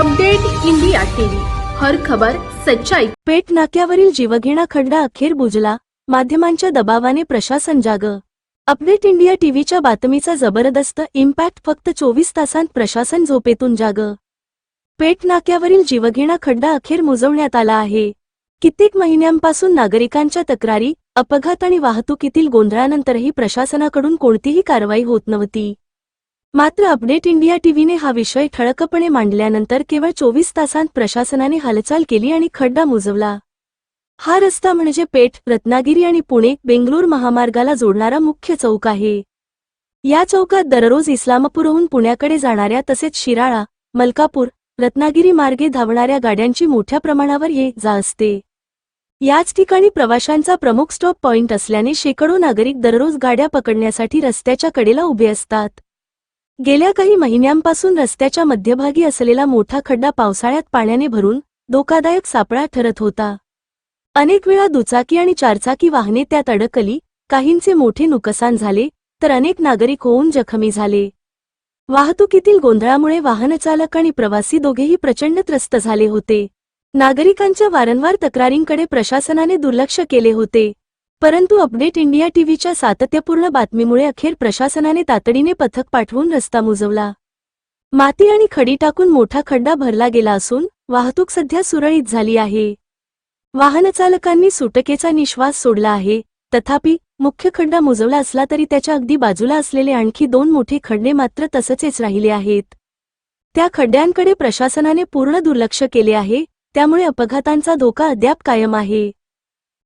Update India TV. हर खबर सच्चाई. पेट नाक्यावरील जीवघेणा खड्डा अखेर बुजला. माध्यमांच्या दबावाने प्रशासन जाग. अपडेट इंडिया टीव्हीच्या बातमीचा जबरदस्त इम्पॅक्ट फक्त चोवीस तासांत प्रशासन झोपेतून जाग. पेट नाक्यावरील जीवघेणा खड्डा अखेर मुजवण्यात आला आहे. कित्येक महिन्यांपासून नागरिकांच्या तक्रारी अपघात आणि वाहतुकीतील गोंधळानंतरही प्रशासनाकडून कोणतीही कारवाई होत नव्हती. मात्र अपडेट इंडिया टीव्हीने हा विषय ठळकपणे मांडल्यानंतर केवळ चोवीस तासांत प्रशासनाने हालचाल केली आणि खड्डा मुजवला. हा रस्ता म्हणजे पेठ रत्नागिरी आणि पुणे बेंगलोर महामार्गाला जोडणारा मुख्य चौक आहे. या चौकात दररोज इस्लामपूरहून पुण्याकडे जाणाऱ्या तसेच शिराळा मलकापूर रत्नागिरी मार्गे धावणाऱ्या गाड्यांची मोठ्या प्रमाणावर ये जा असते. याच ठिकाणी प्रवाशांचा प्रमुख स्टॉप पॉइंट असल्याने शेकडो नागरिक दररोज गाड्या पकडण्यासाठी रस्त्याच्या कडेला उभे असतात. गेल्या काही महिन्यांपासून रस्त्याच्या मध्यभागी असलेला मोठा खड्डा पावसाळ्यात पाण्याने भरून धोकादायक सापळा ठरत होता. अनेक वेळा दुचाकी आणि चारचाकी वाहने त्यात अडकली काहींचे मोठे नुकसान झाले तर अनेक नागरिक होऊन जखमी झाले. वाहतुकीतील गोंधळामुळे वाहनचालक आणि प्रवासी दोघेही प्रचंड त्रस्त झाले होते. नागरिकांच्या वारंवार तक्रारींकडे प्रशासनाने दुर्लक्ष केले होते. परंतु अपडेट इंडिया टीव्हीच्या सातत्यपूर्ण बातमीमुळे अखेर प्रशासनाने तातडीने पथक पाठवून रस्ता मुजवला. माती आणि खडी टाकून मोठा खड्डा भरला गेला असून वाहतूक सध्या सुरळीत झाली आहे. वाहनचालकांनी सुटकेचा निश्वास सोडला आहे. तथापि मुख्य खड्डा मुजवला असला तरी त्याच्या अगदी बाजूला असलेले आणखी दोन मोठे खड्डे मात्र तसंचेच राहिले आहेत. त्या खड्ड्यांकडे प्रशासनाने पूर्ण दुर्लक्ष केले आहे. त्यामुळे अपघातांचा धोका अद्याप कायम आहे.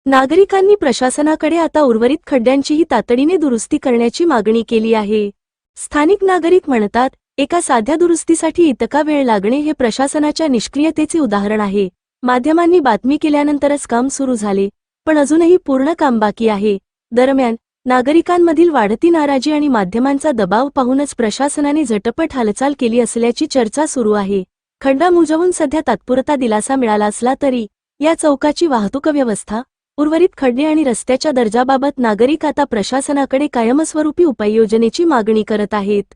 नागरिकांनी प्रशासनाकडे आता उर्वरित खड्ड्यांचीही तातडीने दुरुस्ती करण्याची मागणी केली आहे. स्थानिक नागरिक म्हणतात एका साध्या दुरुस्तीसाठी इतका वेळ लागणे हे प्रशासनाच्या निष्क्रियतेचे उदाहरण आहे. माध्यमांनी बातमी केल्यानंतरच काम सुरू झाले पण अजूनही पूर्ण काम बाकी आहे. दरम्यान नागरिकांमधील वाढती नाराजी आणि माध्यमांचा दबाव पाहूनच प्रशासनाने झटपट हालचाल केली असल्याची चर्चा सुरू आहे. खड्डा मुजवून सध्या तात्पुरता दिलासा मिळाला असला तरी या चौकाची वाहतूक व्यवस्था उर्वरित खड्डे आणि रस्त्याच्या दर्जाबाबत नागरिक आता प्रशासनाकडे कायमस्वरूपी उपाययोजनेची मागणी करत आहेत.